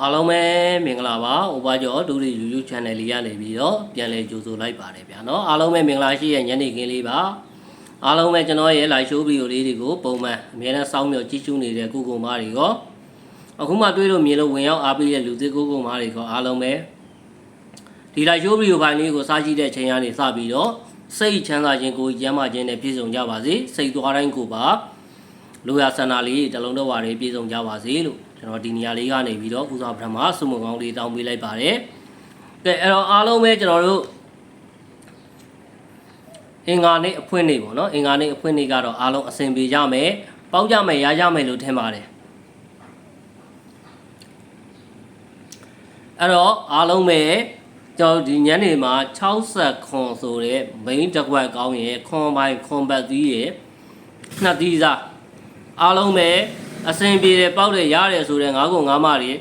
အားလုံးပဲမင်္ဂလာပါ။ Over ကျော်ဒူရီ YouTube channel လေးရနေပြီးတော့ပြန်လည်ကြိုဆိုလိုက်ပါတယ်ဗျာနော်။အားလုံးပဲမင်္ဂလာရှိရဲ့ညနေခင်းလေးပါ။အားလုံးပဲကျွန်တော်ရဲ့ live show video လေးတွေကိုပုံမှန်အများနဲ့စောင့်မျှော်ကြည့်ရှုနေတဲ့ကုကုမားတွေရောအခုမှတွေ့လို့မြင်လို့ဝင်ရောက်အားပေးတဲ့လူသစ်ကုကုမားတွေရောအားလုံးပဲဒီ live show video ဖိုင်လေးကိုစားကြည့်တဲ့ချိန်ကနေစပြီးတော့စိတ်ချမ်းသာခြင်းကိုယ်ကျမ်းမာခြင်းနဲ့ပြည့်စုံကြပါစေ။စိတ်သွားတိုင်းကိုပါလူရဆန္ဒလေးတလုံးတော့ပါတွေပြည့်စုံကြပါစေလို့ ကျွန်တော်ဒီနေရာလေးကနေပြီးတော့ဦးစွာပထမဆုမွန်ကောင်းလေးတောင်းပေးလိုက်ပါတယ်။ကဲအဲ့တော့အားလုံးပဲကျွန်တော်တို့အင်္ဂါနေ့အဖွင့်နေ့ပေါ့နော်အင်္ဂါနေ့အဖွင့်နေ့ကတော့အားလုံးအဆင်ပြေကြမယ်။ပေါင်းကြမယ်ရကြမယ်လို့ထင်ပါတယ်။အဲ့တော့အားလုံးပဲကျွန်တော်ဒီညနေမှာ60ခွန်ဆိုတဲ့ main တစ်ခွက်ကောင်းရဲ့ခွန်ပိုင်းခွန်ပတ်သီးရဲ့နှစ်သီးစားအားလုံးပဲ အစင်ပြေတယ်ပေါက်တယ်ရတယ်ဆိုတဲ့ငါးကုံငါးမတွေ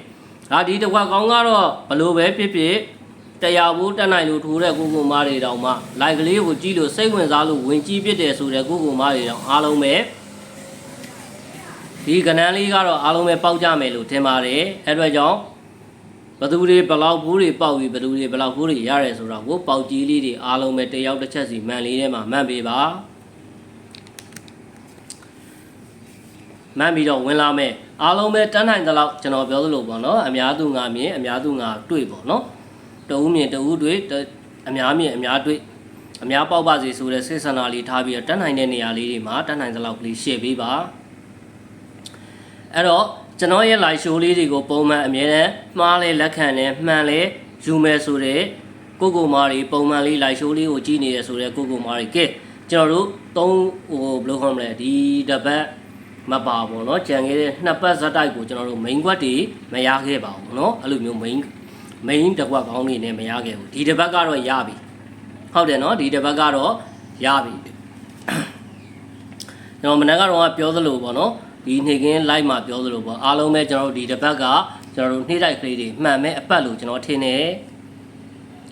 ဒါဒီတစ်ခွက်ကောင်းကတော့ဘလို့ပဲဖြစ်ဖြစ်တရားဘူးတက်နိုင်လို့ထိုးတဲ့ကိုကိုမားတွေတောင်မှ like ကလေးကိုကြည့်လို့စိတ်ဝင်စားလို့ဝင်ကြည့်ဖြစ်တယ်ဆိုတဲ့ကိုကိုမားတွေတောင်အားလုံးပဲဒီကဏ္ဍလေးကတော့အားလုံးပဲပေါက်ကြမယ်လို့ထင်ပါတယ်အဲ့အတွက်ကြောင့်ဘသူတွေဘလောက်ဘူးတွေပေါက်ပြီးဘသူတွေဘလောက်ဘူးတွေရတယ်ဆိုတော့ကိုပေါက်ကြီးလေးတွေအားလုံးပဲတယောက်တစ်ချက်စီမှန်လေးထဲမှာမှန်ပေးပါ မှန်ပြီးတော့ဝင်လာမယ်အားလုံးပဲတန်းနိုင်သလောက်ကျွန်တော်ပြောသလိုပေါ့နော်အများသူငါမြင်အများသူငါတွေ့ပေါ့နော်တဦးမြင်တဦးတွေ့အများမြင်အများတွေ့အများပေါက်ပါစေဆိုတဲ့စိတ်ဆန္ဒလေးထားပြီးတော့တန်းနိုင်တဲ့နေရာလေးတွေမှာတန်းနိုင်သလောက်ကလေးရှေ့ပေးပါအဲ့တော့ကျွန်တော်ရဲ့ live show လေးတွေကိုပုံမှန်အမြဲတမ်းမှားလဲလက်ခံလဲမှန်လဲယူမယ်ဆိုတဲ့ကိုကိုမားတွေပုံမှန်လေး live show လေးကိုကြည့်နေရဆိုတဲ့ကိုကိုမားတွေကဲကျွန်တော်တို့သုံးဟိုဘယ်လိုခေါ်မလဲဒီတပတ် မပါဘူးเนาะကြံခဲ့တဲ့နှစ်ပတ်ဇက်တိုက်ကိုကျွန်တော်တို့ main ကွက်တွေမရခဲ့ပါဘူးเนาะအဲ့လိုမျိုး main main တစ်ကွက်ကောင်းနေနဲ့မရခဲ့ဘူးဒီတစ်ပတ်ကတော့ရပြီဟုတ်တယ်เนาะဒီတစ်ပတ်ကတော့ရပြီကျွန်တော်မနက်ကတော့ပြောသလိုပေါ့เนาะဒီနေကင်း live မှာပြောသလိုပေါ့အားလုံးပဲကျွန်တော်တို့ဒီတစ်ပတ်ကကျွန်တော်တို့နှိမ့်တိုက်ကလေးတွေမှန်မဲ့အပတ်လို့ကျွန်တော်ထင်တယ်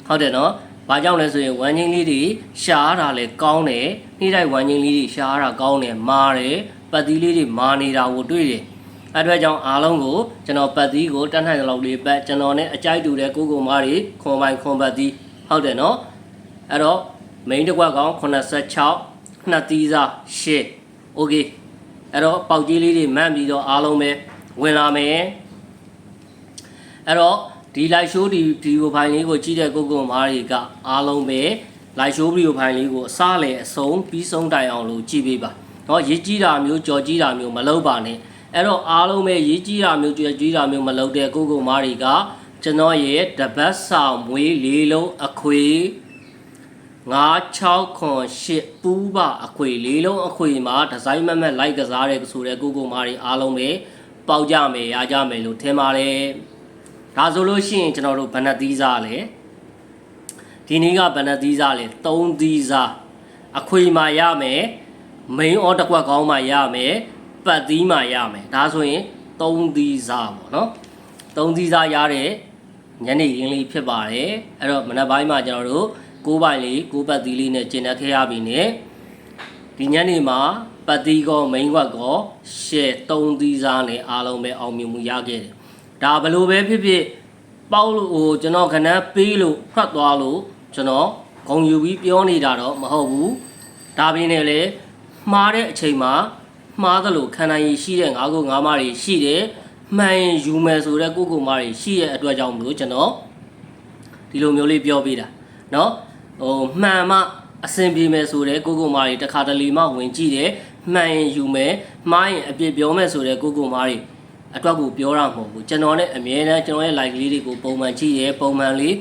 ဟုတ်တယ်เนาะဘာကြောင့်လဲဆိုရင်ဝမ်းချင်းလေးတွေရှားတာလဲကောင်းတယ်နှိမ့်တိုက်ဝမ်းချင်းလေးတွေရှားတာကောင်းတယ်မာတယ် ပတ်သီးလေးတွေမာနေတာကိုတွေ့တယ်အဲ့အတွက်ကြောင့်အားလုံးကိုကျွန်တော်ပတ်သီးကိုတတ်နိုင်တဲ့လောက်လေးပတ်ကျွန်တော်နဲ့အကြိုက်တူတဲ့ကိုကိုမားတွေခွန်ပိုင်ခွန်ပတ်သီးဟုတ်တယ်နော်အဲ့တော့ main တစ်ကွက်ကောင်86နှစ်သီးစား8 okay အဲ့တော့ပေါက်ကြီးလေးတွေမှန်ပြီးတော့အားလုံးပဲဝင်လာမယ်အဲ့တော့ဒီ live show ဒီဗီဒီယိုဖိုင်လေးကိုကြည့်တဲ့ကိုကိုမားတွေကအားလုံးပဲ live show ဗီဒီယိုဖိုင်လေးကိုအစားလေအဆုံးပြီးဆုံးတိုင်အောင်လို့ကြည့်ပေးပါ เนาะရေးကြည့်တာမျိုးကြော်ကြည့်တာမျိုးမလုပ်ပါနဲ့အဲ့တော့အားလုံးပဲရေးကြည့်တာမျိုးကြော်ကြည့်တာမျိုးမလုပ်တဲ့ကိုကိုမားတွေကကျွန်တော်ရဲ့တပတ်ဆောင်မွေးလေးလုံးအခွေ96ခွန်8ပူးပါအခွေလေးလုံးအခွေမှာဒီဇိုင်းမမက်လိုက်ကစားတဲ့ဆိုတဲ့ကိုကိုမားတွေအားလုံးပဲပေါက်ကြမယ်ရကြမယ်လို့ထင်ပါတယ်ဒါဆိုလို့ရှိရင်ကျွန်တော်တို့ဘဏ္ဍသီးစားလဲဒီနေ့ကဘဏ္ဍသီးစားလဲ3သီးစားအခွေမှာရမယ် main order တစ်ခွက်ကောင်းမှရမယ်ပတ်သီးမှရမယ်ဒါဆိုရင်3သီးစားပေါ့နော်3သီးစားရတဲ့ညနေရင်းလေးဖြစ်ပါတယ်အဲ့တော့မနက်ပိုင်းမှာကျွန်တော်တို့9ပိုင်းလေး9ပတ်သီးလေးနဲ့ကျင်တက်ခဲ့ရပြီနဲ့ဒီညနေမှာပတ်သီးကော main ခွက်ကောရှယ်3သီးစားနဲ့အားလုံးပဲအောင်မြင်မှုရခဲ့တယ်ဒါဘလို့ပဲဖြစ်ဖြစ်ပေါက်လို့ဟိုကျွန်တော်ခဏပေးလို့ဖတ်သွားလို့ကျွန်တော်ဂုံယူပြီးပြောနေတာတော့မဟုတ်ဘူးဒါပင်လည်းလေ မှားတဲ့အချိန်မှာမှားသလိုခံနိုင်ရည်ရှိတဲ့ငါးခုငါးမတွေရှိတယ်မှန်ရင်ယူမယ်ဆိုတဲ့ကိုကိုမတွေရှိရဲ့အတွက်ကြောင့်မလို့ကျွန်တော်ဒီလိုမျိုးလေးပြောပေးတာเนาะဟိုမှန်မှအဆင်ပြေမယ်ဆိုတဲ့ကိုကိုမတွေတခါတလေမှဝင်ကြည့်တယ်မှန်ရင်ယူမယ်မှားရင်အပြစ်ပြောမယ်ဆိုတဲ့ကိုကိုမတွေအတွက်ကိုပြောတာမဟုတ်ဘူးကျွန်တော်နဲ့အမြဲတမ်းကျွန်တော်ရဲ့ like လေးတွေကိုပုံမှန်ကြည့်ရဲပုံမှန်လေး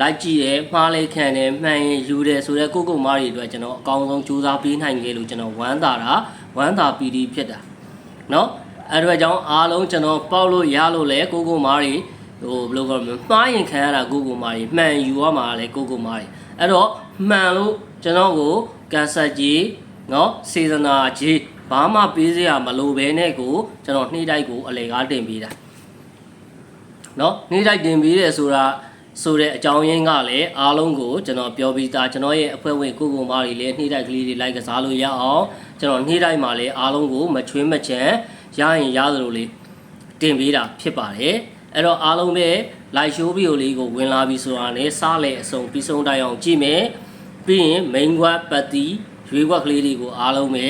လိုက်ကြည့်တယ်မှားလိုက်ခံတယ်မှန်ရင်ယူတယ်ဆိုတော့ကိုကိုမားတွေအတွက်ကျွန်တော်အကောင်းဆုံးစူးစမ်းပေးနိုင်ခဲ့လို့ကျွန်တော်ဝမ်းသာတာဝမ်းသာပီတိဖြစ်တာเนาะအဲ့ဒီကြောင့်အားလုံးကျွန်တော်ပေါက်လို့ရလို့လဲကိုကိုမားတွေဟိုဘယ်လိုခေါ်မလဲမှားရင်ခံရတာကိုကိုမားတွေမှန်ယူရမှာလဲကိုကိုမားတွေအဲ့တော့မှန်လို့ကျွန်တော်ကိုကန်ဆာကြီးเนาะစေတနာကြီးဘာမှပေးစရာမလိုဘဲနဲ့ကိုကျွန်တော်နှိမ့်တိုက်ကိုအလေကားတင်ပေးတာเนาะနှိမ့်တိုက်တင်ပေးတယ်ဆိုတာ ဆိုတဲ့အကြောင်းရင်းကလည်းအားလုံးကိုကျွန်တော်ပြောပြီးသားကျွန်တော်ရဲ့အဖွဲ့ဝင်ကိုကိုမားတွေလည်းနှိမ့်တိုက်ကလေးတွေလိုက်ကစားလို့ရအောင်ကျွန်တော်နှိမ့်တိုက်မှာလည်းအားလုံးကိုမချွေးမချမ်းရရင်ရသလိုလေးတင်ပေးတာဖြစ်ပါတယ်အဲ့တော့အားလုံးပဲ live show video လေးကိုဝင်လာပြီဆိုတာနဲ့စားလေအစုံပြီးဆုံးတိုင်အောင်ကြည့်မယ်ပြီးရင် main web ပတ်တီရွေးကွက်ကလေးတွေကိုအားလုံးပဲ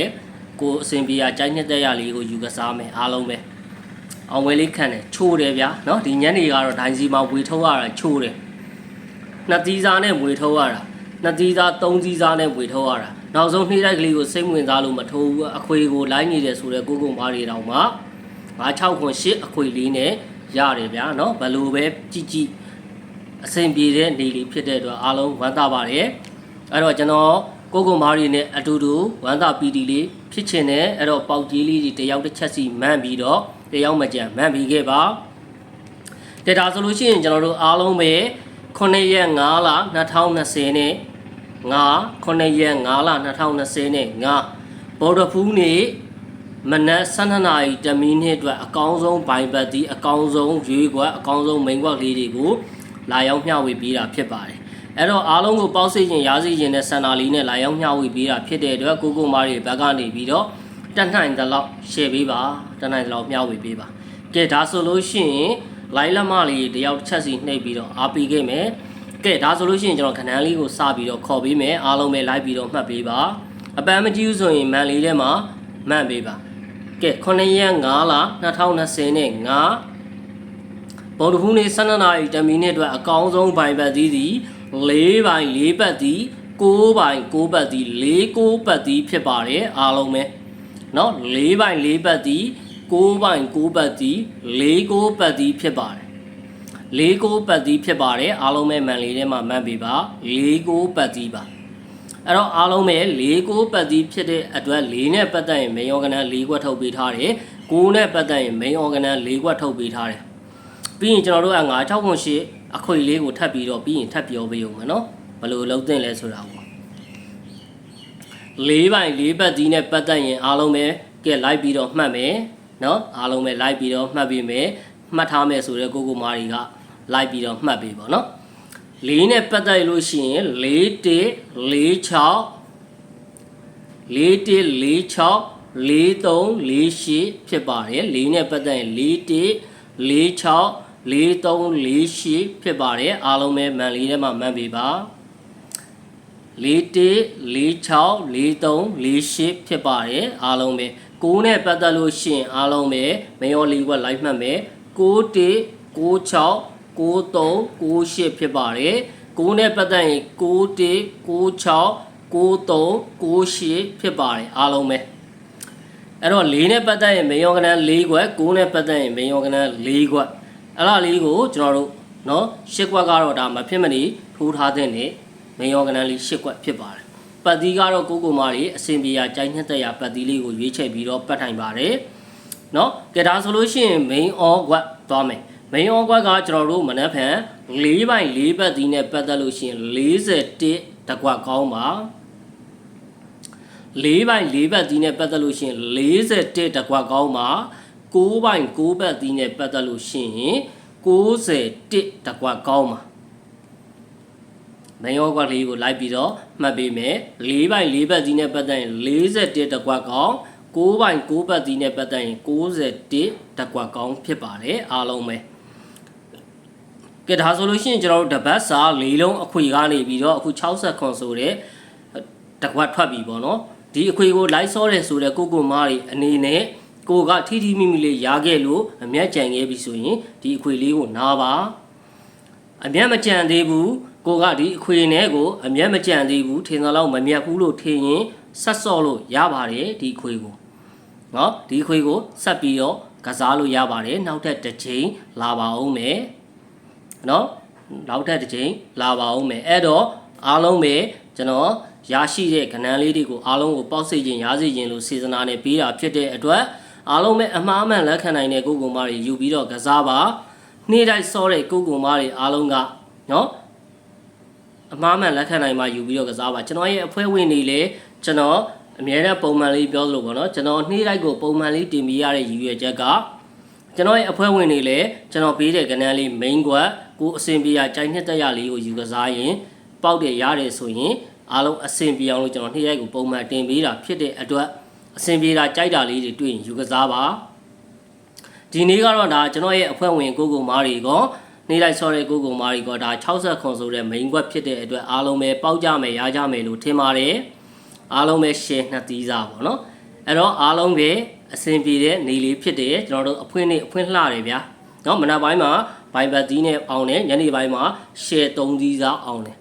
ကိုယ်အစဉ်ပြေရကြိုက်နှစ်သက်ရလေးကိုယူကစားမယ်အားလုံးပဲ အောင်ဝဲလေးခံတယ်ချိုးတယ်ဗျာနော်ဒီညနေကတော့ဒိုင်းစီမှာဝေထုတ်ရတာချိုးတယ်နှစ်သီးစားနဲ့ဝေထုတ်ရတာနှစ်သီးစားသုံးသီးစားနဲ့ဝေထုတ်ရတာနောက်ဆုံးနှိမ့်တိုက်ကလေးကိုစိတ်ဝင်စားလို့မထိုးဘူးအခွေကိုလိုင်းနေတယ်ဆိုတော့ကိုကုံမားတွေတောင်မှ96ခွန်8အခွေလေးနဲ့ရတယ်ဗျာနော်ဘလို့ပဲကြည်ကြည်အဆင်ပြေတဲ့နေလေးဖြစ်တဲ့အတွက်အားလုံးဝမ်းသာပါတယ်အဲ့တော့ကျွန်တော်ကိုကုံမားတွေနဲ့အတူတူဝမ်းသာပီတီလေးဖြစ်ချင်တယ်အဲ့တော့ပေါက်ကြီးလေးတွေတယောက်တစ်ချက်စီမှန်းပြီးတော့ တယောက်မကြံမှန်ပြီးခဲ့ပါကဲဒါဆိုလို့ရှိရင်ကျွန်တော်တို့အားလုံးပဲ9ရက်5လ2020နဲ့9 9ရက်5လ2020နဲ့9ဘော်ဒဖူးနေ့မနက်12နာရီတမီနစ်အတွက်အကောင်းဆုံးဘိုင်ဘတ်ဒီအကောင်းဆုံးရွေးကွက်အကောင်းဆုံးမိန်ကွက်လေးတွေကိုလာရောက်မျှဝေပေးတာဖြစ်ပါတယ်အဲ့တော့အားလုံးကိုပေါက်စိတ်ခြင်းရားစိတ်ခြင်းနဲ့စန္ဒာလေးနဲ့လာရောက်မျှဝေပေးတာဖြစ်တဲ့အတွက်ကိုကိုမားတွေဘက်ကနေပြီးတော့ တက်နိုင်သလောက် share ပေးပါတက်နိုင်သလောက်မျှဝေပေးပါကဲဒါဆိုလို့ရှိရင်လိုင်းလက်မလေးတယောက်တစ်ချက်စီနှိပ်ပြီးတော့အားပေးခဲ့မယ်ကဲဒါဆိုလို့ရှိရင်ကျွန်တော်ခဏန်းလေးကိုစပြီးတော့ခေါ်ပေးမယ်အားလုံးပဲလိုက်ပြီးတော့မှတ်ပေးပါအပန်းမကြည့်ဘူးဆိုရင်မန်လေးထဲမှာမှတ်ပေးပါကဲ9ရက်5လ2020နဲ့5ဘော်ဒဖူးနေ့12နာရီတမီနစ်အတွက်အကောင်းဆုံးဘိုင်ဘတ်သီးသည်၄ဘိုင်၄ဘတ်သည်6ဘိုင်6ဘတ်သည်၄6ဘတ်သည်ဖြစ်ပါတယ်အားလုံးပဲ နော်၄ပိုင်၄ပတ်သည်၉ပိုင်၉ပတ်သည်၄၉ပတ်သည်ဖြစ်ပါတယ်၄၉ပတ်သည်ဖြစ်ပါတယ်အားလုံးပဲမန်လေးထဲမှာမန်ပေးပါ၄၉ပတ်သည်ပါအဲ့တော့အားလုံးပဲ၄ကိုပတ်သီးဖြစ်တဲ့အတွက်၄နဲ့ပတ်သက်ရင်မေယောကနန်၄ခွက်ထုတ်ပေးထားတယ်။၉နဲ့ပတ်သက်ရင်မေယောကနန်၄ခွက်ထုတ်ပေးထားတယ်။ပြီးရင်ကျွန်တော်တို့က9 6 8အခွေလေးကိုထပ်ပြီးတော့ပြီးရင်ထပ်ပြောပေးဦးမယ်နော်။ဘယ်လိုလုံးသင့်လဲဆိုတာကို ၄ပိုင်၄ပတ်သီးနဲ့ပတ်သက်ရင်အားလုံးပဲကဲလိုက်ပြီးတော့မှတ်မယ်နော်အားလုံးပဲလိုက်ပြီးတော့မှတ်ပေးမယ်မှတ်ထားမယ်ဆိုတော့ကိုကိုမာရီကလိုက်ပြီးတော့မှတ်ပေးပါနော်၄နဲ့ပတ်သက်လို့ရှိရင်၄1 4 6 4 1 4 6 4 3 4 8ဖြစ်ပါတယ်၄နဲ့ပတ်သက်ရင်4 1 4 6 4 3 4 8ဖြစ်ပါတယ်အားလုံးပဲမန်လေးထဲမှာမှတ်ပေးပါ 4 1 4 6 4 3 4 8ဖြစ်ပါတယ်အားလုံးပဲ6နဲ့ပတ်သက်လို့ရှိရင်အားလုံးပဲမယောလီကလိုက်မှတ်မယ်6 1 6 6 93 98ဖြစ်ပါတယ်9နဲ့ပတ်သက်ရင်91 96 93 98ဖြစ်ပါတယ်အားလုံးပဲအဲ့တော့4နဲ့ပတ်သက်ရင်မေယောကနန်4ခွက်9နဲ့ပတ်သက်ရင်မေယောကနန်4ခွက်အဲ့ဒါလေးကိုကျွန်တော်တို့เนาะ10ခွက်ကတော့ဒါမဖြစ်မနေထိုးထားတဲ့နေ မေယောကနန်လေး10ခွက်ဖြစ်ပါတယ်ပတ်သီးကတော့ကိုကိုမာတွေအစင်ပြေရကြိုင်းနှစ်သက်ရပတ်သီးလေးကိုရွေးချယ်ပြီးတော့ပတ်ထိုင်ပါတယ်เนาะကဲဒါဆိုလို့ရှိရင် main all ခွက်သွားမယ် main on ကွက်ကကျွန်တော်တို့မနက်ဖြန်၄ပိုင်၄ဘတ်သီးနဲ့ပတ်သက်လို့ရှိရင်41တကွက်ကောင်းပါ၄ပိုင်၄ဘတ်သီးနဲ့ပတ်သက်လို့ရှိရင်41တကွက်ကောင်းပါ9ပိုင်9ဘတ်သီးနဲ့ပတ်သက်လို့ရှိရင်61တကွက်ကောင်းပါ မယောကွက်လေးကိုလိုက်ပြီးတော့မှတ်ပေးမယ်၄ပိုင်၄ဘတ်သီးနဲ့ပတ်သက်ရင်41တကွက်ကောင်း9ပိုင်9ဘတ်သီးနဲ့ပတ်သက်ရင်61တကွက်ကောင်းဖြစ်ပါတယ်အားလုံးပဲကဲဒါဆိုလို့ရှိရင်ကျွန်တော်တို့တပတ်စာ၄လုံးအခွေကနေပြီးတော့အခု60ခွန်ဆိုတဲ့တကွက်ထွက်ပြီပေါ့နော်ဒီအခွေကိုလိုက်စောတယ်ဆိုတဲ့ကိုကိုမားတွေအနေနဲ့ကိုကထီထီမိမိလေးရားခဲ့လို့အမျက်ကြံခဲ့ပြီဆိုရင်ဒီအခွေလေးကိုနားပါအမျက်မကြံသေးဘူး ကိုကဒီအခွေနဲ့ကိုအမျက်မကြံသေးဘူးထင်သလောက်မမြတ်ဘူးလို့ထင်ရင်ဆက်စော့လို့ရပါတယ်ဒီအခွေကိုနော်ဒီအခွေကိုဆက်ပြီးတော့ကစားလို့ရပါတယ်နောက်ထပ်တစ်ချိန်လာပါအောင်မယ်နော်နောက်ထပ်တစ်ချိန်လာပါအောင်မယ်အဲ့တော့အားလုံးပဲကျွန်တော်ရရှိတဲ့ကဏ္ဍလေးတွေကိုအားလုံးကိုပေါက်စေခြင်းရားစေခြင်းလို့စေစနာနဲ့ပြီးတာဖြစ်တဲ့အတွက်အားလုံးပဲအမှားအမှန်လက်ခံနိုင်တဲ့ကိုယ်ကောင်မတွေယူပြီးတော့ကစားပါနေ့တိုင်းစောတဲ့ကိုယ်ကောင်မတွေအားလုံးကနော် အမှားမှန်လက်ခံနိုင်မှယူပြီးတော့ကစားပါကျွန်တော်ရဲ့အဖွဲဝင်တွေလည်းကျွန်တော်အများနဲ့ပုံမှန်လေးပြောသလိုပေါ့နော်ကျွန်တော်နေ့တိုင်းကိုပုံမှန်လေးတင်ပြရတဲ့ရည်ရွယ်ချက်ကကျွန်တော်ရဲ့အဖွဲ့ဝင်တွေလည်းကျွန်တော်ပေးတဲ့ကဏ္ဍလေး main ကွက်ကိုအဆင်ပြေရကြိုက်နှစ်သက်ရလေးကိုယူကစားရင်ပေါက်တယ်ရတယ်ဆိုရင်အားလုံးအဆင်ပြေအောင်လို့ကျွန်တော်နေ့ရက်ကိုပုံမှန်တင်ပေးတာဖြစ်တဲ့အတွက်အဆင်ပြေတာကြိုက်တာလေးတွေတွေ့ရင်ယူကစားပါဒီဒီနေ့ကတော့ဒါကျွန်တော်ရဲ့အဖွဲ့ဝင်ကိုကိုမားရီကော နေလိုက်ဆော်ရဲကိုကိုမာရီကဒါ60ခွန်ဆိုတဲ့ main ွက်ဖြစ်တဲ့အတွက်အားလုံးပဲပေါက်ကြမယ်ရကြမယ်လို့ထင်ပါတယ်အားလုံးပဲ share နှစ်သီးစားပေါ့နော်အဲ့တော့အားလုံးပဲအဆင်ပြေတဲ့နေလေးဖြစ်တယ်ကျွန်တော်တို့အဖွင့်နေအဖွင့်လှတယ်ဗျာနော်မနက်ပိုင်းမှာဘိုင်ဘတ်သီးနဲ့အောင်တယ်ညနေပိုင်းမှာ share 3သီးစားအောင်တယ်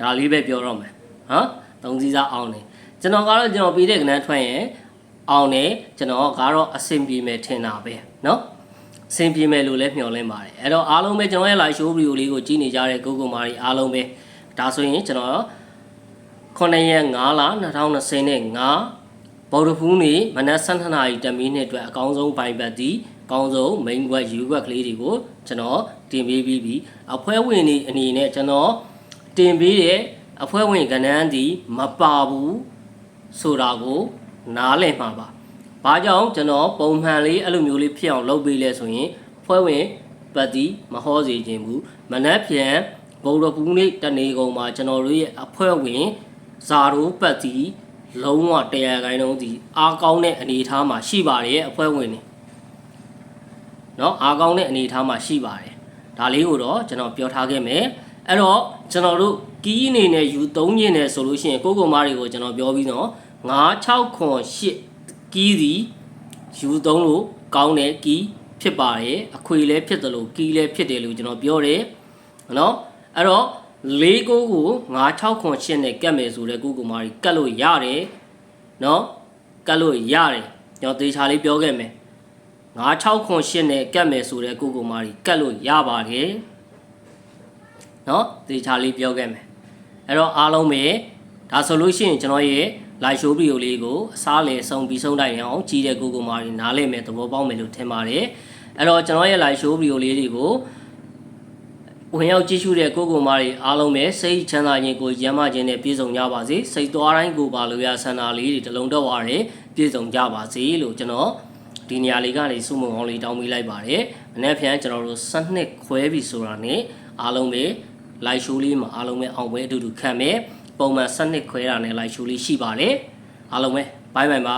ဒါလေးပဲပြောတော့မယ်ဟမ်3သီးစားအောင်တယ်ကျွန်တော်ကတော့ကျွန်တော်ပြီးတဲ့ကဏ္ဍထွက်ရင်အောင်တယ်ကျွန်တော်ကတော့အဆင်ပြေမယ်ထင်တာပဲနော် အဆင်ပြေမယ်လို့လည်းမျှော်လင့်ပါတယ်အဲ့တော့အားလုံးပဲကျွန်တော်ရဲ့ live show video လေးကိုကြည့်နေကြတဲ့ကိုကိုမာရီအားလုံးပဲဒါဆိုရင်ကျွန်တော်9ရက်5လ2025ဘော်ဒဖူးနေမနက်7:00နာရီတမီးနှစ်အတွက်အကောင်းဆုံးပိုင်ပတ်သည်အကောင်းဆုံး main web u web ကလေးတွေကိုကျွန်တော်တင်ပေးပြီးပြီအဖွဲဝင်နေအနေနဲ့ကျွန်တော်တင်ပေးတဲ့အဖွဲ့ဝင်ကဏ္ဍန်းသည်မပါဘူးဆိုတာကိုနားလည်မှာပါ။ ။ဘာကြောင့်ကျွန်တော်ပုံမှန်လေးအဲ့လိုမျိုးလေးဖြစ်အောင်လုပ်ပေးလဲဆိုရင်ဖွဲ့ဝင်ပတ်တီမဟောစေခြင်းဘူး။မနက်ဖြန်ဘုံတော်ပူးနေ့တနေကုန်မှာကျွန်တော်တို့ရဲ့အဖွဲ့ဝင်ဇာရိုးပတ်တီလုံးဝတရားခိုင်းလုံးဒီအားကောင်းတဲ့အနေအထားမှာရှိပါတယ်အဖွဲ့ဝင်တွေ။နော်အားကောင်းတဲ့အနေအထားမှာရှိပါတယ်။ဒါလေးကိုတော့ကျွန်တော်ပြောထားခဲ့မယ်။အဲ့တော့ကျွန်တော်တို့ကီးအနေနဲ့ယူ၃ညင်းနဲ့ဆိုလို့ရှိရင်ကိုကိုမားတွေကိုကျွန်တော်ပြောပြီးတော့9 6 8 ကီးစီယူသုံးလို့ကောင်းတဲ့ကီးဖြစ်ပါတယ်အခွေလည်းဖြစ်တယ်လို့ကီးလည်းဖြစ်တယ်လို့ကျွန်တော်ပြောတယ်နော်အဲ့တော့လေးကိုကို9 6ခွန်8နဲ့ကတ်မယ်ဆိုတဲ့ကိုကိုမားတွေကတ်လို့ရတယ်နော်ကတ်လို့ရတယ်ကျွန်တော်သေချာလေးပြောခဲ့မယ်9 6ခွန်8နဲ့ကတ်မယ်ဆိုတဲ့ကိုကိုမာတွေကတ်လို့ရပါတယ်နော်သေချာလေးပြောခဲ့မယ်အဲ့တော့အားလုံးပဲဒါဆိုလို့ရှိရင်ကျွန်တော်ရဲ့ live show video လေးကိုအစားလေဆုံးပြီးဆုံးတိုင်းအောင်ကြီးတဲ့ကိုကိုမာတွေနားလည်မယ်သဘောပေါက်မယ်လို့ထင်ပါတယ်အဲ့တော့ကျွန်တော်ရဲ့ live show video လေးတွေကိုဝင်ရောက်ကြည့်ရှုတဲ့ကိုကိုမာတွေအားလုံးပဲစိတ်ချမ်းသာခြင်းကိုရမ်းမခြင်းနဲ့ပြည့်စုံကြပါစေစိတ်သွားတိုင်းကိုပါလို့ရဆန္ဒလေးတွေတလုံးတော့ပါရပြည့်စုံကြပါစေလို့ကျွန်တော်ဒီနေရာလေးကနေစုမုံအောင်လေးတောင်းပေးလိုက်ပါတယ်။မနေ့ဖြန်ကျွန်တော်တို့စနှစ်ခွဲပြီဆိုတာနဲ့အားလုံးပဲ live show လေးမှာအားလုံးပဲအောင်ပွဲအတူတူခံမယ် ပုံမှန်စနစ်ခွဲတာနဲ့ live show လေးရှိပါတယ်အားလုံးပဲဘိုင်ဘိုင်ပါ